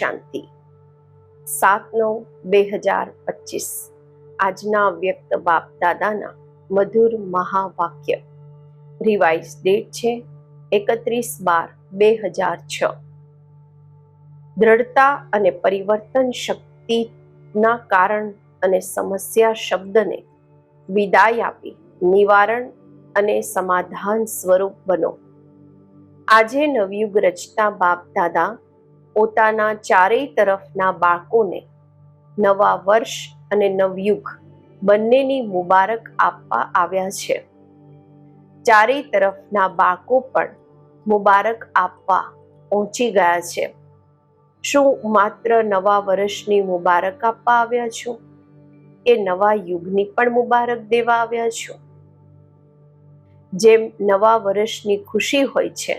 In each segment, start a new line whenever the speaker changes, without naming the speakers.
શાંતિ. સાત નવ બે હજાર પચીસ. આજના વ્યક્ત બાપ દાદાના મધુર મહાવાક્ય. રિવાઇઝ ડેટ છે એકત્રીસ બાર બે હજાર છ. દ્રઢતા અને પરિવર્તન શક્તિના કારણ અને સમસ્યા શબ્દને વિદાય આપી નિવારણ અને સમાધાન સ્વરૂપ બનો. આજે નવયુગ રચતા બાપ દાદા પોતાના ચારેય તરફના બાળકોને નવા વર્ષ અને નવયુગ બંનેની મુબારક આપવા આવ્યા છે. ચારેય તરફના બાળકો પણ મુબારક આપવા પહોંચી ગયા છે. શું માત્ર નવા વર્ષની મુબારક આપવા આવ્યા છો? કે નવા યુગની પણ મુબારક દેવા આવ્યા છો? જેમ નવા વર્ષની ખુશી હોય છે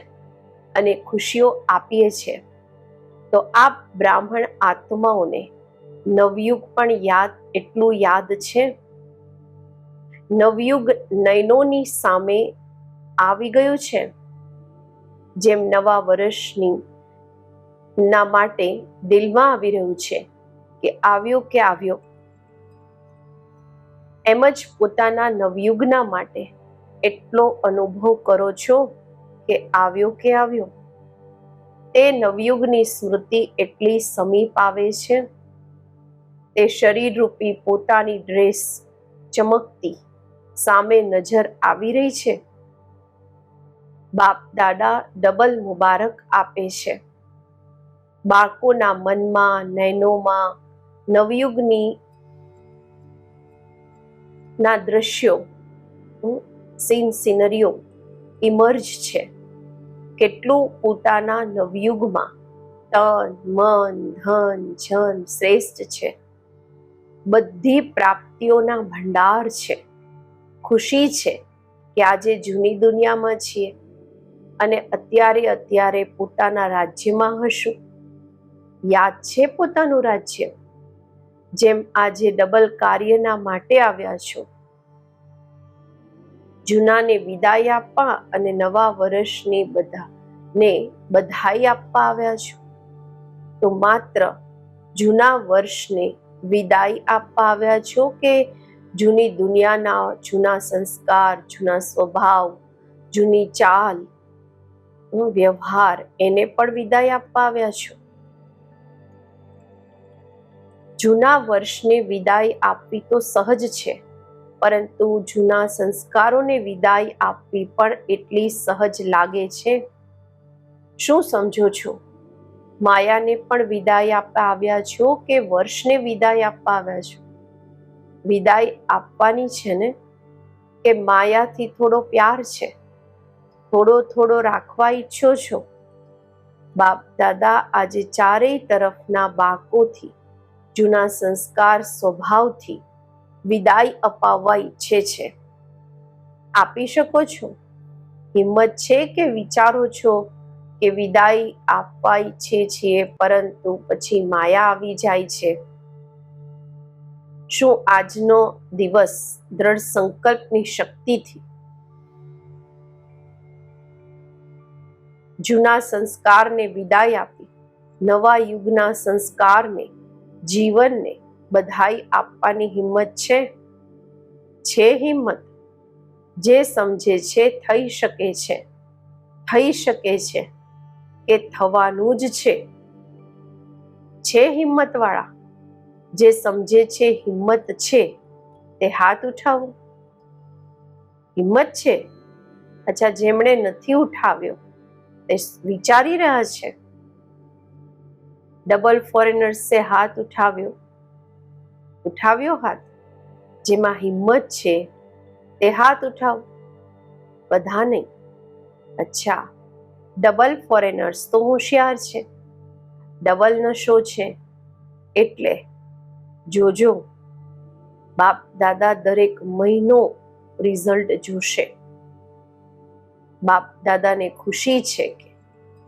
અને ખુશીઓ આપીએ છીએ તો આ બ્રાહ્મણ આત્માઓને નવયુગ પણ યાદ, એટલું યાદ છે? નવયુગ નયનોની સામે આવી ગયું છે? જેમ નવા વર્ષની ના માટે દિલમાં આવી રહ્યું છે કે આવ્યો કે આવ્યો. એમ જ પોતાના નવયુગના માટે એટલો અનુભવ કરો છો કે આવ્યો કે આવ્યો? તે નવયુગની સ્મૃતિ એટલી સમીપ આવે છે. તે શરીર રૂપી પોતાની ડ્રેસ ચમકતી સામે નજર આવી રહી છે. બાપ દાદા ડબલ મુબારક આપે છે. બાળકોના મનમાં, નયનોમાં, નવયુગની ના દ્રશ્યો સીન સિનરીઓ ઇમર્જ છે. કેટલું પોતાના નવયુગમાં તન, મન, ધન, જન શ્રેષ્ઠ છે. બધી પ્રાપ્તિઓના ભંડાર છે. ખુશી છે કે આજે જૂની દુનિયામાં છીએ અને અત્યારે અત્યારે પોતાના રાજ્યમાં હશું. યાદ છે પોતાનું રાજ્ય? જેમ આજે ડબલ કાર્યના માટે આવ્યા છો. જૂનાને વિદાય આપવા અને નવા વર્ષની બધા ને બધાઈ આપવા આવ્યા છો. તો માત્ર જૂના વર્ષને વિદાય આપવા આવ્યા છો કે જૂની દુનિયાના જૂના સંસ્કાર, જૂના સ્વભાવ, જૂની ચાલ વ્યવહાર એને પણ વિદાય આપવા આવ્યા છો? જૂના વર્ષને વિદાય આપવી તો સહજ છે. પરંતુ જૂના સંસ્કારોને વિદાય આપવી પણ એટલી સહજ લાગે છે. શું સમજો છો? માયાને પણ વિદાય આપવા આવ્યા છો કે વર્ષને વિદાય આપવા આવ્યા છો? વિદાય આપવાની છે ને? કે માયાથી થોડો પ્યાર છે? થોડો થોડો રાખવા ઈચ્છો છો? બાપ દાદા આજે ચારેય તરફના બાકોથી જૂના સંસ્કાર સ્વભાવથી વિદાય અપાવવા ઈચ્છે છે. આપી શકો છો? હિંમત છે કે વિચારો છો કે વિદાય આપવા ઈચ્છે છીએ પરંતુ પછી માયા આવી જાય છે? શું આજનો દિવસ દ્રઢ સંકલ્પની શક્તિથી? જૂના સંસ્કારને વિદાય આપી, નવા યુગના સંસ્કારને, જીવનને બધાઈ આપવાની હિંમત છે? છે હિંમત જે સમજે છે થઈ શકે છે. થઈ શકે છે. કે થવાનું જ છે. છે હિંમતવાળા જે સમજે છે હિંમત છે, તે હાથ ઉઠાવો. હિંમત છે? અચ્છા, જેમણે નથી ઉઠાવ્યો, તે વિચારી રહ્યા છે. ડબલ ફોરેનર્સે હાથ ઉઠાવ્યો. ઉઠાવ્યો હાથ. જેમાં હિંમત છે તે હાથ ઉઠાવ. બધા નહીં અચ્છા, ડબલ ફોરેનર્સ તો હોશિયાર છે. ડબલ નશો છે. એટલે, જોજો, બાપ, દાદા દરેક મહિનો રિઝલ્ટ જોશે. બાપ, દાદાને ખુશી છે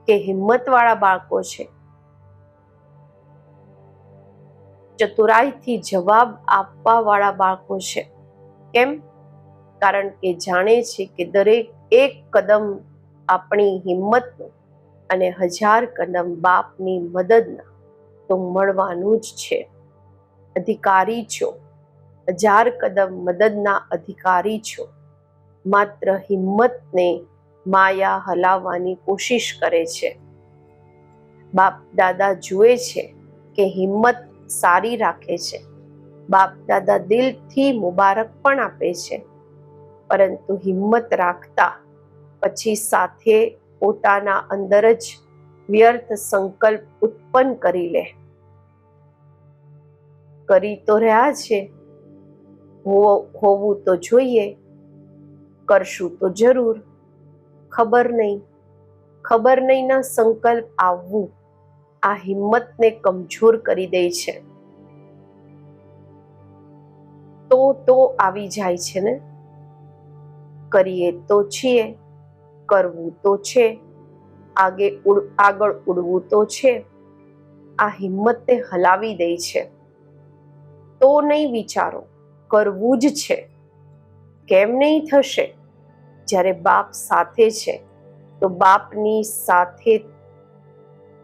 કે હિંમતવાળા બાળકો છે. ચતુરાઈથી જવાબ આપવા વાળા બાળકો છે. કેમ? કારણ કે જાણે છે કે દરેક એક કદમ આપણી હિંમતનું અને હજાર કદમ બાપની મદદના તો મળવાનું જ છે. અધિકારી છો. હજાર કદમ મદદના અધિકારી છો. માત્ર હિંમતને માયા હલાવવાની કોશિશ કરે છે. બાપ દાદા જુએ છે કે હિંમત સારી રાખે છે. બાપ દાદા દિલથી મુબારક પણ આપે છે. પરંતુ હિંમત રાખતા પછી સાથે પોતાના અંદર જ વ્યર્થ સંકલ્પ ઉત્પન્ન કરી લે. કરી તો રહ્યા છે. હોવું તો જોઈએ. કરશું તો જરૂર. ખબર નહીં. ખબર નહીંના સંકલ્પ આવવું આ હિંમતને કમજોર કરી દે છે. તો તો આવી જાય છે ને? કરીએ તો છીએ, કરવું તો છે, આગે આગળ ઉડવું તો છે, આ હિંમતને હલાવી દે છે. તો નહીં વિચારો, કરવું જ છે. કેમ નહીં થશે? જ્યારે બાપ સાથે છે, તો બાપની સાથે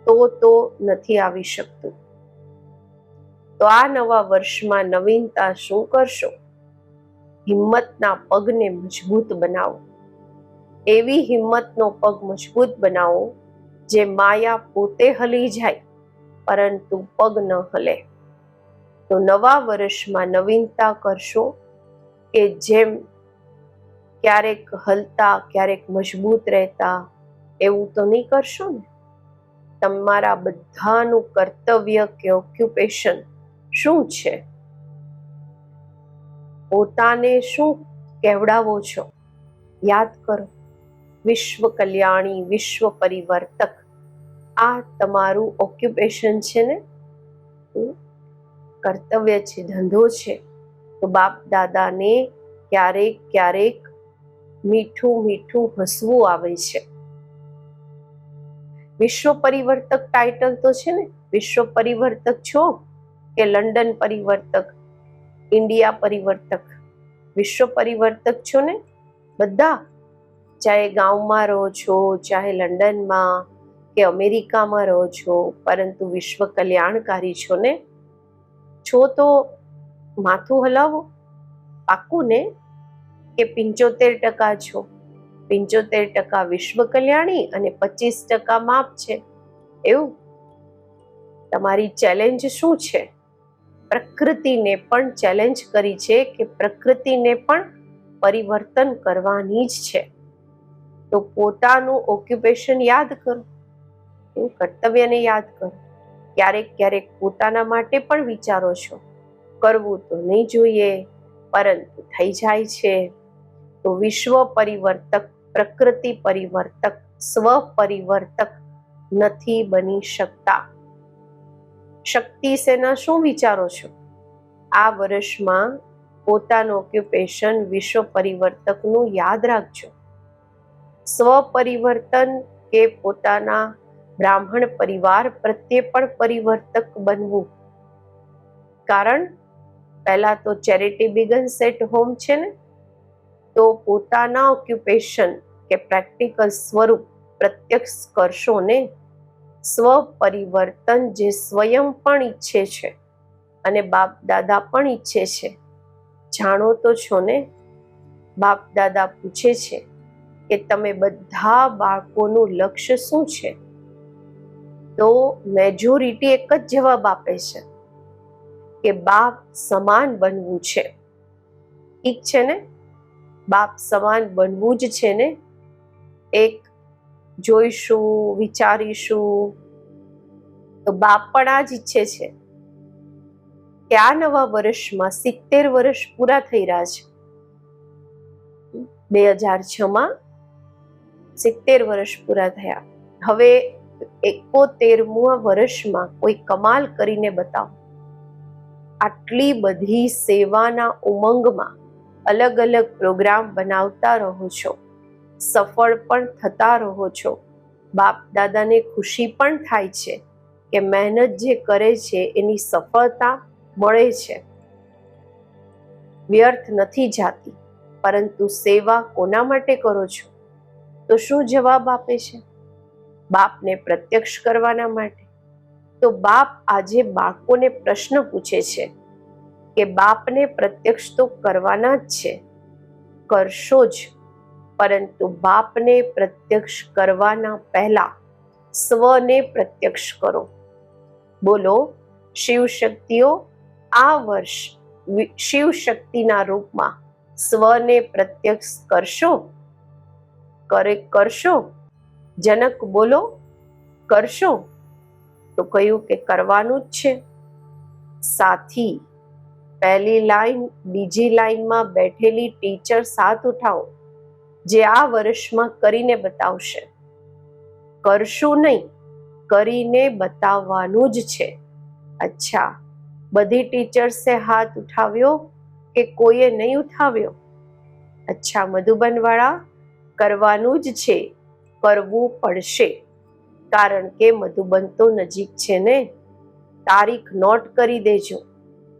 તો તો નથી આવી શકતું. તો આ નવા વર્ષમાં નવીનતા શું કરશો? હિંમતના પગને મજબૂત બનાવો. એવી હિંમતનો પગ મજબૂત બનાવો જે માયા પોતે હલી જાય, પરંતુ પગ ન હલે. તો નવા વર્ષમાં નવીનતા કરશો કે જેમ ક્યારેક હલતા, ક્યારેક મજબૂત રહેતા, એવું તો નહીં કરશો ને? તમારા બધાનું કર્તવ્ય કે ઓક્યુપેશન શું છે? પોતાને શું કહેવડાવો છો? યાદ કરો, વિશ્વ કલ્યાણી, વિશ્વ પરિવર્તક, આ તમારું ઓક્યુપેશન છે ને? કર્તવ્ય છે, ધંધો છે. તો બાપ દાદાને ક્યારેક ક્યારેક મીઠું મીઠું હસવું આવે છે. વિશ્વ પરિવર્તક ટાઇટલ તો છે ને વિશ્વ પરિવર્તક છો કે લંડન પરિવર્તક, ઇન્ડિયા પરિવર્તક? વિશ્વ પરિવર્તક છો ને? બધા? ચાહે ગામમાં રહો છો, ચાહે લંડનમાં કે અમેરિકામાં રહો છો, પરંતુ વિશ્વ કલ્યાણકારી છો ને? છો તો માથું હલાવો, પાકું ને કે પિંચોતેર ટકા છો? પિંચોતેર ટકા વિશ્વ કલ્યાણી અને પચીસ ટકા માપ છે. એવું? તમારી ચેલેન્જ શું છે? પ્રકૃતિને પણ ચેલેન્જ કરી છે કે પ્રકૃતિને પણ પરિવર્તન કરવાની જ છે. તો પોતાનું ઓક્યુપેશન યાદ કરો. કર્તવ્યને યાદ કરો. ક્યારેક ક્યારેક પોતાના માટે પણ વિચારો છો. કરવું તો નહીં જોઈએ, પરંતુ થઈ જાય છે. તો વિશ્વ પરિવર્તક પ્રકૃતિ પરિવર્તક સ્વ પરિવર્તક નથી બની શકતા. શક્તિ સેના શું વિચારો છો? આ વર્ષમાં પોતાનું ઓક્યુપેશન વિશ્વ પરિવર્તકનું યાદ રાખજો. સ્વ પરિવર્તન કે પોતાના બ્રાહ્મણ પરિવાર પ્રત્યે પણ પરિવર્તક બનવું. કારણ, પહેલા તો ચેરિટી બિગન સેટ હોમ છે ને? તો પોતાના ઓક્યુપેશન કે પ્રેક્ટિકલ સ્વરૂપ પ્રત્યક્ષ કરશો ને સ્વ પરિવર્તન જે સ્વયં પણ ઈચ્છે છે અને બાપ દાદા પણ ઈચ્છે છે. જાણો તો છો ને, બાપ દાદા પૂછે છે કે તમે બધા બાળકોનું લક્ષ્ય શું છે? તો મેજોરિટી એક જ જવાબ આપે છે કે બાપ સમાન બનવું છે. ઠીક છે ને? બાપ સમાન બનવું જ છે ને? એક જોઈશું, વિચારીશું. તો બાપ પણ આ જ ઈચ્છે છે કે આ નવા વર્ષમાં સિત્તેર વર્ષ પૂરા થઈ રહ્યા છે. બે હજાર છમાં સિત્તેર વર્ષ પૂરા થયા. હવે એકોતેરમું વર્ષમાં કોઈ કમાલ કરીને બતાવો. આટલી બધી સેવાના ઉમંગમાં અલગ અલગ પ્રોગ્રામ બનાવતા રહો છો. સફળ પણ થતા રહો છો. બાપ દાદાને ખુશી પણ થાય છે કે મહેનત જે કરે છે એની સફળતા મળે છે. વ્યર્થ નથી જાતી, પરંતુ સેવા કોના માટે કરો છો? તો શું જવાબ આપે છે? બાપને પ્રત્યક્ષ કરવાના માટે? તો બાપ આજે બાળકોને પ્રશ્ન પૂછે છે કે બાપને પ્રત્યક્ષ તો કરવાના જ છે, કરશો જ. પરંતુ બાપને પ્રત્યક્ષ કરવાના પહેલા સ્વને પ્રત્યક્ષ કરો. બોલો શિવ શક્તિઓ આ વર્ષ શિવ શક્તિના રૂપમાં સ્વને પ્રત્યક્ષ કરશો? કરે, કરશો? જનક બોલો, કરશો? તો કહ્યું કે કરવાનું જ છે. સાથી, પહેલી લાઈન, બીજી લાઈનમાં બેઠેલી ટીચર સાથ ઉઠાવો. જે આ વર્ષમાં કરીને બતાવશે. કરશું નહીં, કરીને બતાવવાનું જ છે. અચ્છા, બધી ટીચર્સે હાથ ઉઠાવ્યો કે કોઈએ નહીં ઉઠાવ્યો? અચ્છા, મધુબનવાળા, કરવાનું જ છે, કરવું પડશે. કારણ કે મધુબન તો નજીક છે ને? તારીખ નોટ કરી દેજો.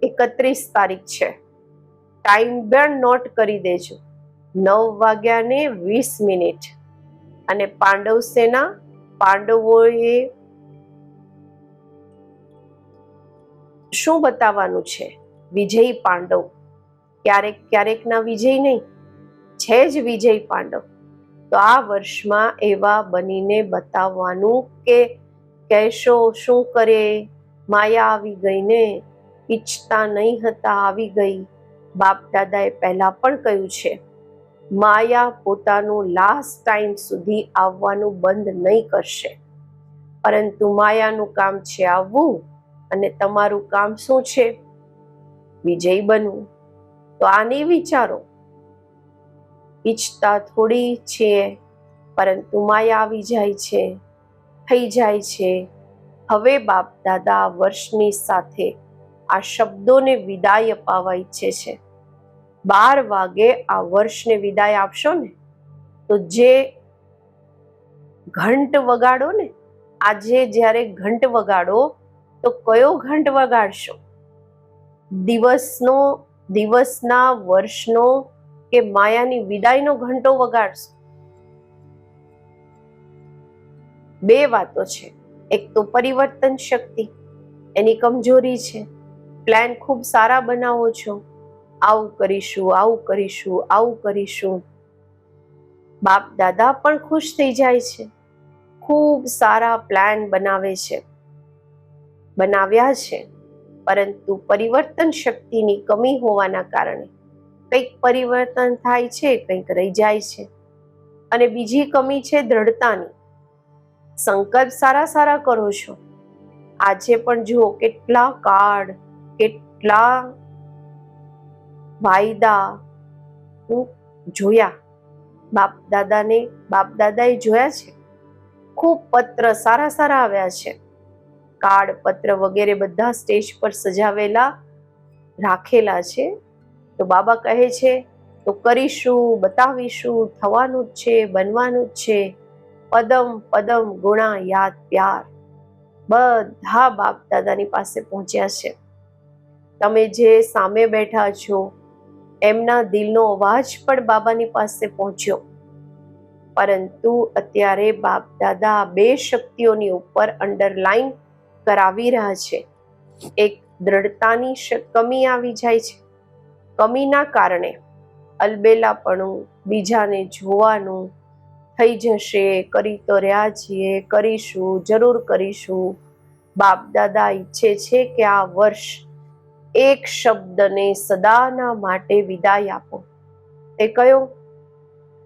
એકત્રીસ તારીખ છે. ટાઈમ પણ નોટ કરી દેજો. નવ વાગ્યાને વીસ મિનિટ. અને પાંડવ સેના, પાંડવોએ શું બતાવવાનું છે? વિજય પાંડવ. ક્યારેક ક્યારેકના વિજય નહીં, છે જ વિજય પાંડવ. તો આ વર્ષમાં એવા બનીને બતાવવાનું કે કહેશો શું કરે? માયા આવી ગઈ ને ઈચ્છતા નહીં હતા, આવી ગઈ. બાપ દાદાએ પહેલાં પણ કહ્યું છે. માયા પોતાનું લાસ્ટ ટાઈમ સુધી આવવાનું બંધ નહીં કરશે. પરંતુ માયાનું કામ છે આવવું અને તમારું કામ શું છે? વિજય બનવું. તો આને વિચારો. ઈચ્છતા થોડી છે, પરંતુ માયા આવી જાય છે, થઈ જાય છે. હવે બાપ દાદા વર્ષની સાથે આ શબ્દોને વિદાય અપાવવા ઈચ્છે છે. બાર વાગે આ વર્ષને વિદાય આપશો ને, તો જે ઘંટ વગાડો ને આજે જ્યારે ઘંટ વગાડો, તો કયો ઘંટ વગાડશો? દિવસનો, દિવસના, વર્ષનો કે માયાની વિદાયનો ઘંટો વગાડશો? બે વાતો છે. એક તો પરિવર્તન શક્તિ, એની કમજોરી છે. પ્લાન ખૂબ સારા બનાવો છો. આવું કરીશું આવું કરીશું આવું કરીશું. બાપ દાદા પણ ખુશ થઈ જાય છે. ખૂબ સારા પ્લાન બનાવે છે. બનાવ્યા છે, પરંતુ પરિવર્તન શક્તિની કમી હોવાના કારણે કંઈક પરિવર્તન થાય છે, કંઈક રહી જાય છે. અને બીજી કમી છે દ્રઢતાની. સંકલ્પ સારા સારા કરો છો. આજે પણ જુઓ કેટલા કાર્ડ કેટલા વાયદા હું જોયા. બાપ દાદાને બાપ દાદાએ જોયા છે? ખૂબ પત્ર, સારા સારા આવ્યા છે. કાર્ડ, પત્ર વગેરે બધા સ્ટેજ પર સજાવેલા રાખેલા છે. તો બાબા કહે છે, તો કરીશું, બતાવીશું, થવાનું જ છે, બનવાનું જ છે. પદમ પદમ ગુણા યાદ પ્યાર. બધા બાપ દાદાની પાસે પહોંચ્યા છે. તમે જે સામે બેઠા છો એમના દિલનો અવાજ પણ બાબાની પાસે પહોંચ્યો. પરંતુ અત્યારે બાપ દાદા બે શક્તિઓની ઉપર અંડરલાઈન કરાવી રહ્યા છે. એક દ્રઢતાની કમી આવી જાય છે. કમીના કારણે અલબેલાપણું બીજાને જોવાનું થઈ જશે, કરી તો રહ્યા છીએ, કરીશું, જરૂર કરીશું. બાપ દાદા ઈચ્છે છે કે આ વર્ષ એક શબ્દને સદાના માટે વિદાય આપો. તે કયો?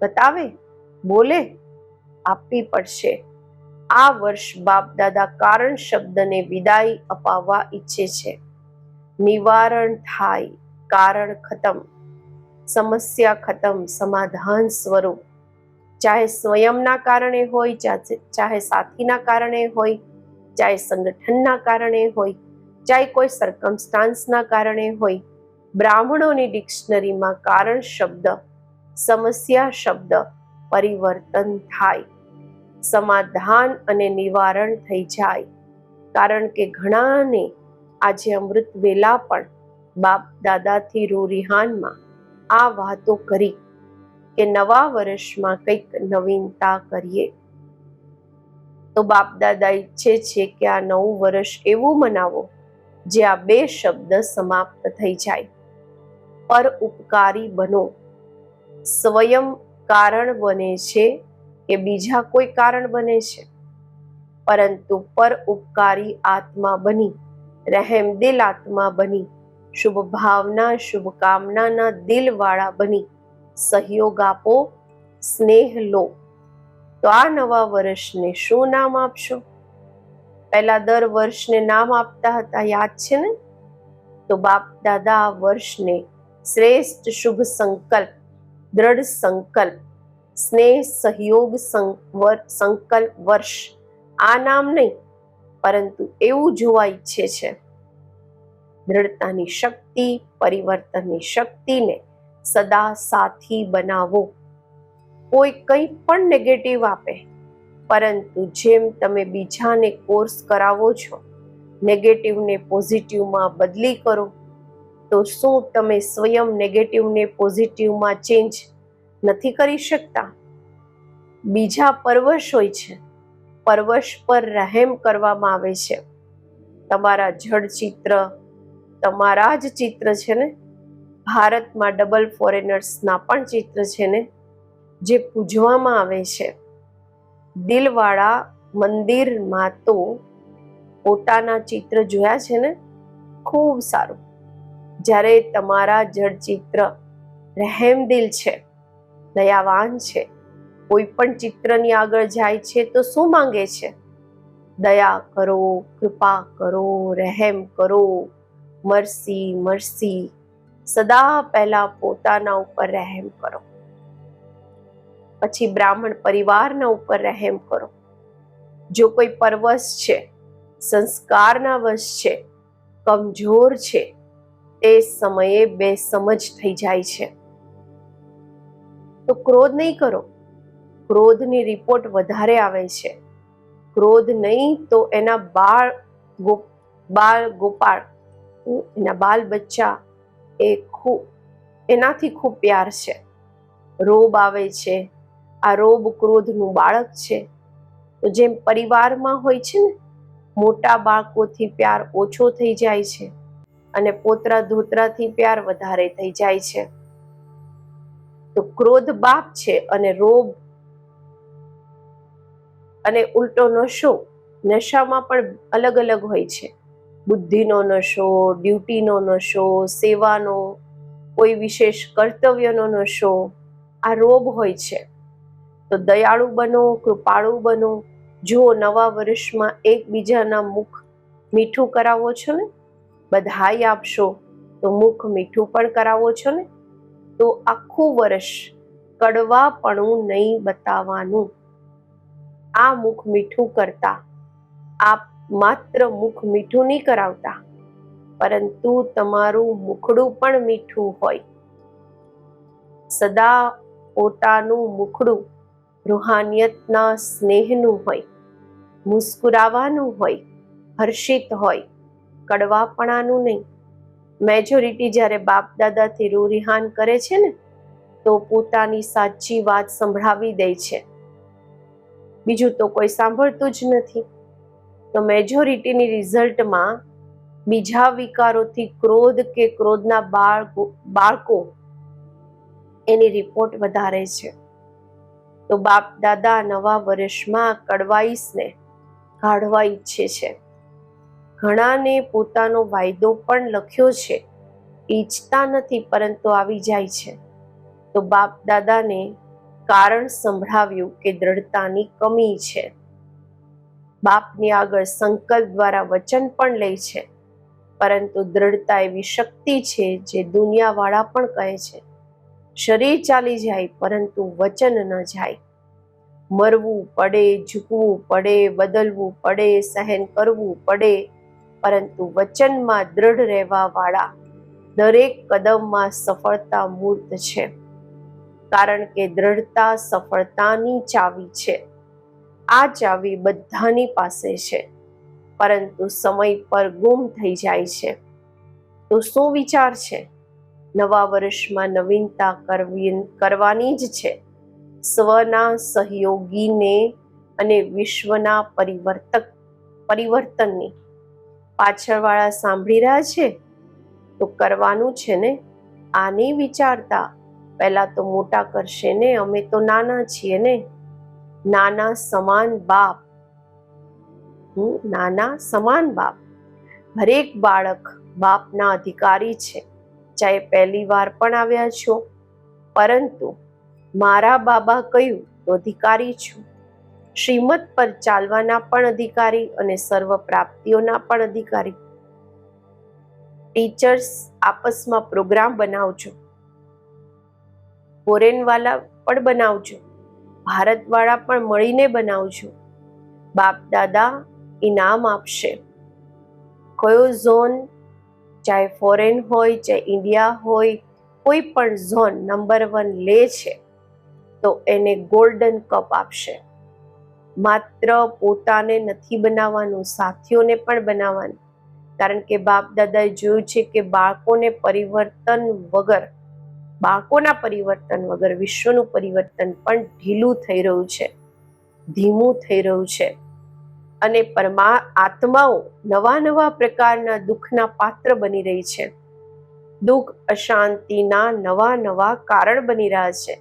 બતાવે? બોલે? આપવી પડશે. આ વર્ષ બાપ દાદા કારણ શબ્દને વિદાય અપાવવા ઈચ્છે છે. નિવારણ થાય. કારણ ખતમ. સમસ્યા ખતમ. સમાધાન સ્વરૂપ. ચાહે સ્વયંના કારણે હોય, ચાહે સાથીના કારણે હોય, ચાહે સંગઠનના કારણે હોય ચાહે કોઈ સરકમસ્ટાન્સના કારણે હોય. બ્રાહ્મણોની ડિક્શનરીમાં કારણ શબ્દ, સમસ્યા શબ્દ પરિવર્તન થાય. સમાધાન અને નિવારણ થઈ જાય. કારણ કે ઘણાને આજે અમૃત વેલા પણ બાપ દાદાથી રૂરિહાનમાં આ વાતો કરી કે નવા વર્ષમાં કંઈક નવીનતા કરીએ. તો બાપ દાદા ઈચ્છે છે કે આ નવું વર્ષ એવું મનાવો. જે આ બે શબ્દ સમાપ્ત થઈ જાય. પર ઉપકારી બનો. સ્વયં કારણ બને છે કે બીજા કોઈ કારણ બને છે. પરંતુ પર ઉપકારી આત્મા બની રહેમદિલ આત્મા બની, શુભ ભાવના શુભકામનાના દિલવાળા બની. સહયોગ આપો, સ્નેહ લો. તો આ નવા વર્ષને શું નામ આપશો? પહેલા દર વર્ષને નામ આપતા હતા, યાદ છે ને? તો બાપ દાદા આ વર્ષને શ્રેષ્ઠ શુભ સંકલ્પ, દ્રઢ સંકલ્પ, સ્નેહ સહયોગ સંકલ્પ વર્ષ. આ નામ નહીં, પરંતુ એવું જોવા ઈચ્છે છે. દ્રઢતાની શક્તિ, પરિવર્તનની શક્તિને સદા સાથી બનાવો. કોઈ કંઈ પણ નેગેટિવ આપે પરંતુ જેમ તમે બીજાને કોર્સ કરાવો છો નેગેટિવને પોઝિટિવમાં બદલી કરો, તો શું તમે સ્વયં નેગેટિવને પોઝિટિવમાં ચેન્જ નથી કરી શકતા? બીજા પરવશ હોય છે. પરવશ પર રહેમ કરવામાં આવે છે. તમારા જડ ચિત્ર, તમારા જ ચિત્ર છે ને? ભારતમાં ડબલ ફોરેનર્સના પણ ચિત્ર છે ને? જે પૂજવામાં આવે છે. દિલવાળા મંદિરમાં તો પોતાના ચિત્ર જોયા છે ને? ખૂબ સારું. જ્યારે તમારા જળ ચિત્ર રહેમ દિલ છે, દયાવાન છે, કોઈ પણ ચિત્રની આગળ જાય છે તો શું માંગે છે? દયા કરો, કૃપા કરો, રહેમ કરો, મરસી મરસી. સદા પહેલા પોતાના ઉપર રહેમ કરો. પછી બ્રાહ્મણ પરિવારના ઉપર રહેમ કરો. જો કોઈ પરવશ છે, સંસ્કારના વશ છે, કમજોર છે, તે સમયે બે સમજ થઈ જાય છે. તો ક્રોધ નહીં કરો. ક્રોધની રિપોર્ટ વધારે આવે છે. ક્રોધ નહીં તો એના બાળ બાળ ગોપાળ, એના બાલ બચ્ચા એ ખૂબ એનાથી ખૂબ પ્યાર છે. રોબ આવે છે આ રોગ ક્રોધનું બાળક છે. તો જેમ પરિવારમાં હોય છે ને, મોટા બાળકોથી પ્યાર ઓછો થઈ જાય છે અને પોતરા ધોતરાથી પ્યાર વધારે થઈ જાય છે. તો ક્રોધ બાપ છે અને રોગ અને ઉલટો નશો નશામાં પણ અલગ અલગ હોય છે. બુદ્ધિનો નશો, ડ્યુટીનો નશો, સેવાનો, કોઈ વિશેષ કર્તવ્યનો નશો, આ રોગ હોય છે. તો દયાળુ બનો, કૃપાળુ બનો. જો નવા વર્ષમાં એકબીજાના મુખ મીઠું કરાવો છો ને? બધાઈ આપશો તો મુખ મીઠું પણ કરાવો છો ને? તો આખું વર્ષ કડવાપણું નહીં બતાવવાનું. આ મુખ મીઠું કરતા, આપ માત્ર મુખ મીઠું નહીં કરાવતા, પરંતુ તમારું મુખડું પણ મીઠું હોય. સદા પોતાનું મુખડું રૂહાનિયતના સ્નેહનું હોય, મુસ્કુરાવાનું હોય, હર્ષિત હોય, કડવાપણાનું નહીં. મેજોરિટી જ્યારે બાપ દાદાથી રૂરિહાન કરે છે ને, તો પોતાની સાચી વાત સંભળાવી દે છે. બીજું તો કોઈ સાંભળતું જ નથી. તો મેજોરિટીની રિઝલ્ટમાં બીજા વિકારોથી ક્રોધ કે ક્રોધના બાળકો બાળકો એની રિપોર્ટ વધારે છે. તો બાપ દાદા નવા વર્ષમાં કડવાઈસને કાઢવા ઈચ્છે છે. ઘણાને પોતાનો વાયદો પણ લખ્યો છે. ઈચ્છતા નથી પરંતુ આવી જાય છે. તો બાપ દાદાને કારણ સંભળાવ્યું કે દ્રઢતાની કમી છે. બાપની આગળ સંકલ્પ દ્વારા વચન પણ લે છે. પરંતુ દ્રઢતા એવી શક્તિ છે જે દુનિયાવાળા પણ કહે છે. શરીર ચાલી જાય, પરંતુ વચન ન જાય. મરવું પડે, ઝૂકવું પડે, બદલવું પડે, સહન કરવું પડે, પરંતુ વચનમાં દ્રઢ રહેવા વાળા દરેક કદમમાં સફળતા મૂર્ત છે, કારણ કે દ્રઢતા સફળતાની ચાવી છે. આ ચાવી બધાની પાસે છે, પરંતુ સમય પર ગુમ થઈ જાય છે. તો શું વિચાર છે? નવા વર્ષમાં નવીનતા કરવી, કરવાની જ છે. સ્વના સહયોગીને અને વિશ્વના પરિવર્તક, પરિવર્તનની પાછળવાળા સાંભળી રહ્યા છે? તો કરવાનું છે ને? આ વિચારતા પહેલાં તો મોટા કરશે ને? અમે તો નાના છીએ ને? નાના સમાન બાપ. નાના સમાન બાપ. હરેક બાળક બાપના અધિકારી છે. ચાહે પહેલી વાર પણ આવ્યા છો, પરંતુ મારા બાબા કહ્યું તો અધિકારી છું? શ્રીમત પર ચાલવાના પણ અધિકારી અને સર્વ પ્રાપ્તિઓના પણ અધિકારી. ટીચર્સ આપસમાં પ્રોગ્રામ બનાવજો. ફોરેનવાલા પણ બનાવજો. ભારતવાળા પણ મળીને બનાવજો. બાપ દાદા ઇનામ આપશે. કયો ઝોન ચાહે ફોરેન હોય, ચાહે ઇન્ડિયા હોય, કોઈ પણ ઝોન નંબર વન લે છે, તો એને ગોલ્ડન કપ આપશે. માત્ર પોતાને નથી બનાવવાનું, સાથીઓને પણ બનાવવાનું. કારણ કે બાપ દાદાએ જોયું છે કે બાળકોને પરિવર્તન વગર, બાળકોના પરિવર્તન વગર, વિશ્વનું પરિવર્તન પણ ઢીલું થઈ રહ્યું છે, ધીમું થઈ રહ્યું છે. અને પરમા આત્માઓ નવા નવા પ્રકારના દુઃખના પાત્ર બની રહી છે. દુઃખ, અશાંતિના નવા નવા કારણ બની રહ્યા છે.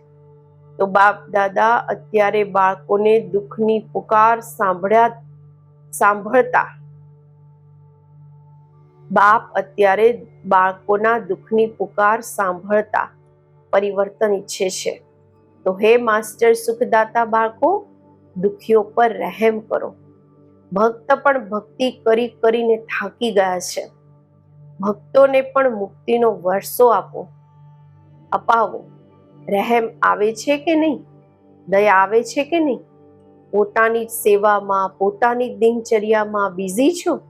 તો બાપ, દાદા અત્યારે બાળકોને દુઃખની પુકાર સાંભળ્યા, સાંભળતા. બાપ અત્યારે બાળકોના દુઃખની પુકાર સાંભળતા પરિવર્તન ઈચ્છે છે. તો હે માસ્ટર સુખદાતા બાળકો, દુઃખીઓ પર રહેમ કરો. ભક્ત પણ ભક્તિ કરી કરીને થાકી ગયા છે. ભક્તોને પણ મુક્તિનો વર્ષો આપો. અપાવો. રહેમ આવે છે કે નહીં? દયા આવે છે કે નહીં? પોતાની સેવામાં, પોતાની દિનચર્યામાં બિઝી છો?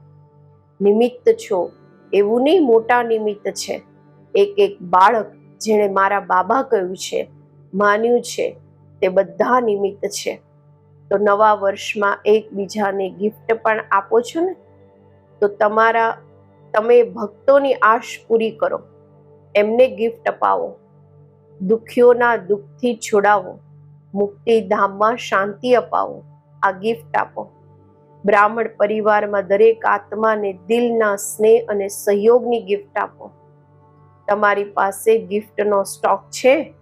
નિમિત્ત છો? એવું નહીં, મોટા નિમિત્ત છે. એક એક બાળક જેણે મારા બાબા કહ્યું છે, માન્યું છે, તે બધા નિમિત્ત છે. તો નવા વર્ષમાં એકબીજાને ગિફ્ટ પણ આપો છો ને? તો તમારા, તમે ભક્તોની આશ પૂરી કરો. એમને ગિફ્ટ અપાવો. દુઃખીઓના દુઃખથી છોડાવો. મુક્તિધામમાં શાંતિ અપાવો. આ ગિફ્ટ આપો. બ્રાહ્મણ પરિવારમાં દરેક આત્માને દિલના સ્નેહ અને સહયોગની ગિફ્ટ આપો. તમારી પાસે ગિફ્ટનો સ્ટોક છે?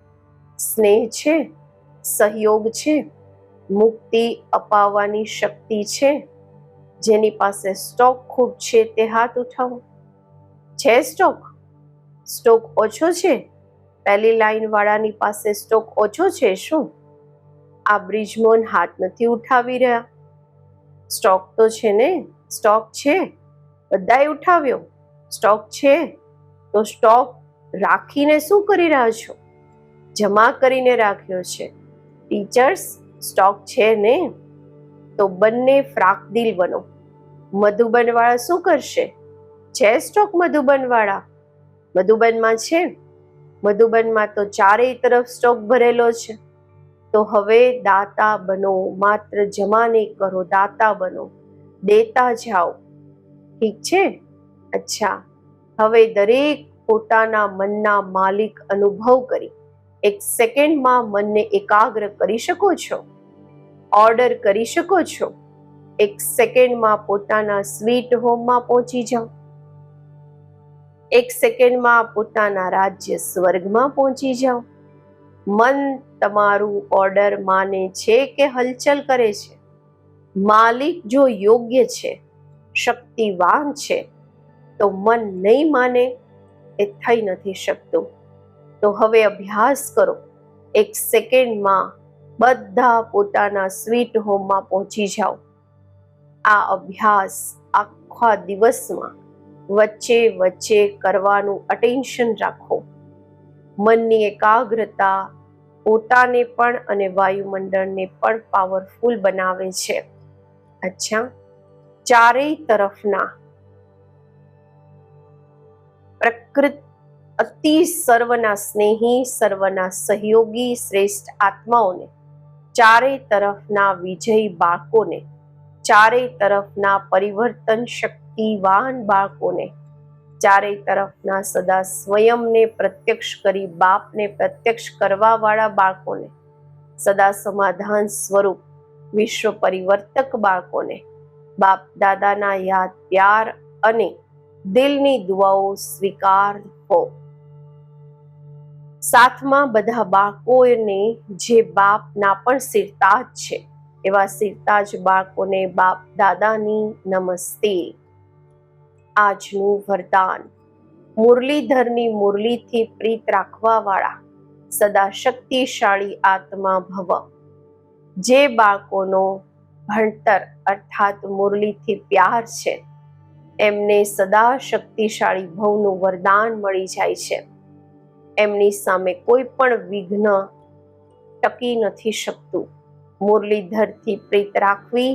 સ્નેહ છે? સહયોગ છે? મુક્તિ અપાવવાની શક્તિ છે. જેની પાસે સ્ટોક ખૂબ છે તે હાથ ઉઠાવો. છે સ્ટોક? સ્ટોક ઓછો છે? પહેલી લાઈન વાળાની પાસે સ્ટોક ઓછો છે શું? આ બ્રિજમોન હાથ નથી ઉઠાવી રહ્યા. સ્ટોક તો છે ને? સ્ટોક છે. બધાએ ઉઠાવ્યો. સ્ટોક છે? તો સ્ટોક રાખીને શું કરી રહ્યા છો? જમા કરીને રાખ્યો છે. ટીચર્સ સ્ટોક છે ને, તો બંને ફ્રાકદિલ બનો. મધુબનવાળા શું કરશે? છે સ્ટોક મધુબનવાળા? મધુબનમાં છે? મધુબનમાં તો ચારેય તરફ સ્ટોક ભરેલો છે. તો હવે દાતા બનો, માત્ર જમા નહીં કરો, દાતા બનો. દેતા જાઓ. ઠીક છે? અચ્છા. હવે દરેક પોતાના મનના માલિક અનુભવ કરી. એક સેકન્ડમાં મનને એકાગ્ર કરી શકો છો? ઓર્ડર કરી શકો છો? એક સેકન્ડમાં પોતાના સ્વીટ હોમમાં પહોંચી જાઓ. એક સેકન્ડમાં પોતાના રાજ્ય સ્વર્ગમાં પહોંચી જાઓ. મન તમારું ઓર્ડર માને છે કે હલચલ કરે છે? માલિક જો યોગ્ય છે, શક્તિવાન છે, તો મન નહીં માને એ થઈ નથી શકતું. તો હવે અભ્યાસ કરો. એક સેકન્ડમાં બધા પોતાના સ્વીટ હોમમાં પહોંચી જાઓ. આ અભ્યાસ આખા દિવસમાં વચ્ચે વચ્ચે કરવાનું અટેન્શન રાખો. મનની એકાગ્રતા પોતાને પણ અને વાયુમંડળને પણ પાવરફુલ બનાવે છે. અચ્છા. ચારેય તરફના પ્રકૃત અતિ સર્વના સ્નેહી, સર્વના સહયોગી, શ્રેષ્ઠ આત્માઓને ચારેય તરફના વિજયી બાળકોને ચારેય તરફના પરિવર્તન શક્તિવાન બાળકોને ચારેય તરફના સદા સ્વયંને પ્રત્યક્ષ કરી બાપને પ્રત્યક્ષ કરવાવાળા બાળકોને, સદા સમાધાન સ્વરૂપ વિશ્વ પરિવર્તક બાળકોને, બાપ દાદાના યાદ પ્યાર અને દિલની દુઆઓ સ્વીકાર હો. સાથમાં બધા બાળકોને જે બાપના પણ સિરતાજ છે. એવા સિરતાજ બાળકોને બાપ દાદાની નમસ્તે. આજનું વરદાન. મુરલીધરની મુરલીથી પ્રીત રાખવા વાળા સદા શક્તિશાળી આત્મા ભવ. જે બાળકોનો ભણતર અર્થાત મુરલીથી પ્યાર છે, એમને સદા શક્તિશાળી ભવનું વરદાન મળી જાય છે. એમની સામે કોઈ પણ વિઘ્ન ટકી નથી શકતું. મુરલીધરથી પ્રીત રાખવી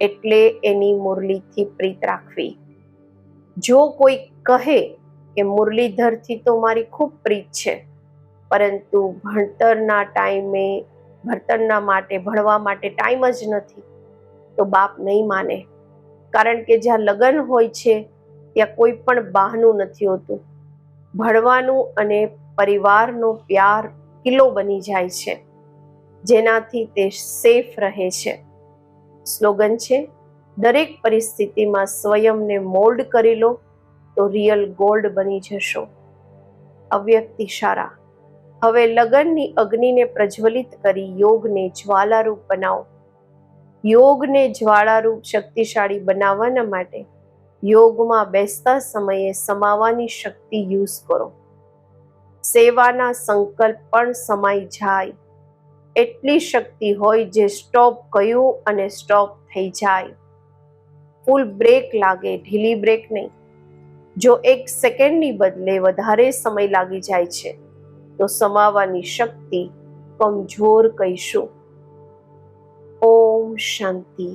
એટલે એની મુરલીથી પ્રીત રાખવી. જો કોઈ કહે કે મુરલીધરથી તો મારી ખૂબ પ્રીત છે, પરંતુ ભણતરના ટાઈમે, ભણતરના માટે, ભણવા માટે ટાઈમ જ નથી, તો બાપ નહીં માને. કારણ કે જ્યાં લગ્ન હોય છે, ત્યાં કોઈ પણ બહાનું નથી હોતું. ભણવાનું અને પરિવારનો પ્યાર કિલ્લો બની જાય છે. જેનાથી તે સેફ રહે છે. સ્લોગન છે, દરેક પરિસ્થિતિમાં સ્વયંને મોલ્ડ કરી લો, તો રિયલ ગોલ્ડ બની જશો. અવ્યક્ત ઇશારા હવે લગનની અગ્નિને પ્રજ્વલિત કરી યોગને જ્વાલારૂપ બનાવો. યોગને જ્વાળારૂપ શક્તિશાળી બનાવવાના માટે યોગમાં બેસતા સમયે સમાવાની શક્તિ યુઝ કરો. સેવાના સંકલ્પ પણ સમાઈ જાય. એટલી શક્તિ હોય જે સ્ટોપ કયું અને સ્ટોપ થઈ જાય. ફૂલ બ્રેક લાગે, ઢીલી બ્રેક નહીં. જો એક સેકન્ડની બદલે વધારે સમય લાગી જાય છે, તો સમાવાની શક્તિ કમજોર કહીશું. ઓમ શાંતિ.